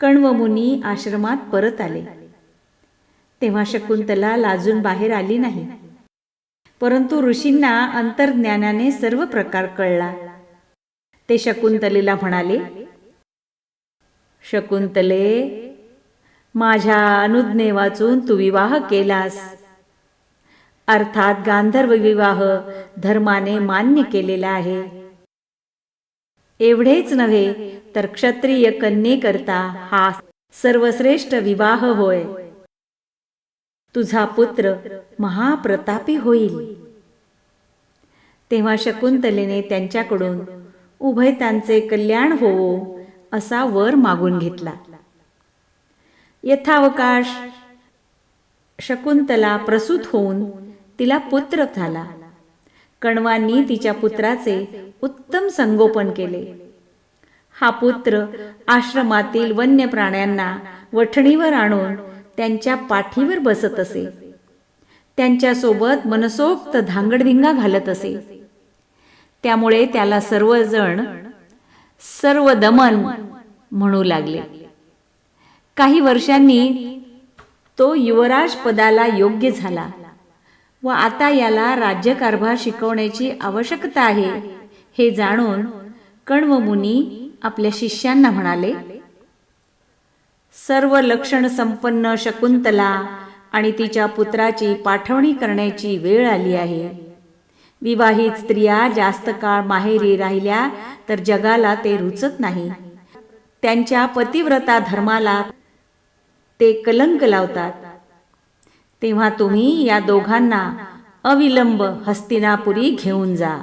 कण्व मुनी आश्रमात परत आले. तेव्हा शकुंतला लाजून बाहेर आली नाही. परंतु ऋषींना अंतर्ज्ञानाने सर्व प्रकार कळला. ते शकुंतलेला म्हणाले शकुंतले माझ्या अनुज्ञे वाचून तू विवाह केलास. अर्थात गांधर्व विवाह धर्माने मान्य केलेला आहे. एवढेच नव्हे तर क्षत्रिय कन्येकरता हा सर्वश्रेष्ठ विवाह होय. तुझा पुत्र महाप्रतापी होईल. तेव्हा शकुंतलेने त्यांच्याकडून उभयतांचे कल्याण होवो असा वर मागून घेतला. यथावकाश शकुंतला प्रसूत होऊन तिला पुत्र झाला. कण्वांनी तिच्या पुत्राचे उत्तम संगोपन केले. हा पुत्र आश्रमातील वन्य प्राण्यांना वठणीवर आणून त्यांच्या पाठीवर बसत असे. त्यांच्यासोबत मनसोक्त धांगडधिंगा घालत असे. त्यामुळे त्याला सर्वजण सर्व दमन म्हणू लागले. काही वर्षांनी तो युवराज पदाला योग्य झाला. व आता याला राज्यकारभार शिकवण्याची आवश्यकता आहे. हे जाणून कण्व मुनी आपल्या शिष्यांना म्हणाले सर्व लक्षण संपन्न शकुंतला आणि तिच्या पुत्राची पाठवणी करण्याची वेळ आली आहे. विवाहित स्त्रिया जास्त काळ माहेरी राहिल्या तर जगाला ते रुचत नाही. त्यांच्या पतिव्रता धर्माला ते कलंक लावतात. तेव्हा तुम्ही या दोघांना अविलंब हस्तिनापुरी घेऊन जा.